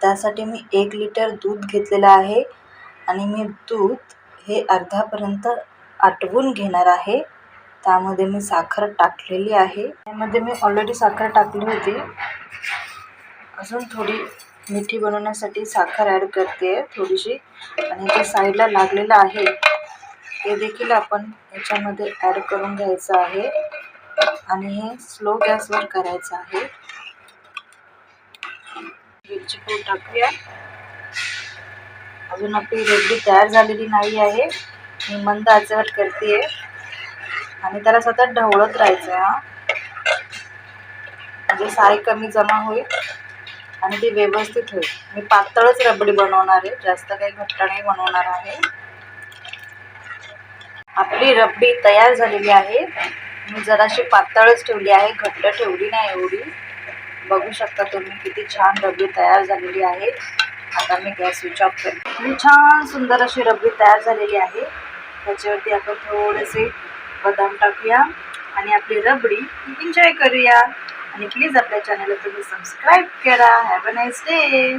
त्यासाठी मी एक लिटर दूध घेतलेलं आहे आणि मी दूध हे अर्धापर्यंत आटवून घेणार आहे. त्यामध्ये मी साखर टाकलेली आहे. त्यामध्ये मी ऑलरेडी साखर टाकली होती. अजून थोडी मिठी बनवण्यासाठी साखर ॲड करते आहे थोडीशी. आणि जे साईडला लागलेलं आहे ते देखील आपण याच्यामध्ये ॲड करून घ्यायचं आहे. आणि हे स्लो गॅसवर करायचं आहे. मिरची पूड टाकूया. अजून आपली रबडी तयार झालेली नाही आहे. मी मंद आचेवर करते. आणि त्याला सतत ढवळत राहायचं आहे हा. म्हणजे साय कमी जमा होईल आणि ती व्यवस्थित होईल. मी पातळच रबडी बनवणार आहे. जास्त काही घट्ट नाही बनवणार आहे. आपली रबडी तयार झालेली आहे. मी जराशी पातळच ठेवली आहे. घट्ट ठेवली नाही एवढी. बघू शकता तुम्ही किती छान रबडी तयार झालेली आहे. आता मी गॅस स्विच ऑफ करते. छान सुंदर अशी रबडी तयार झालेली आहे. त्याच्यावरती आपण थोडेसे बदाम टाकूया आणि आपली रबडी एन्जॉय करूया. आणि प्लीज आपल्या चॅनलला तुम्ही सबस्क्राईब करा. Have a nice day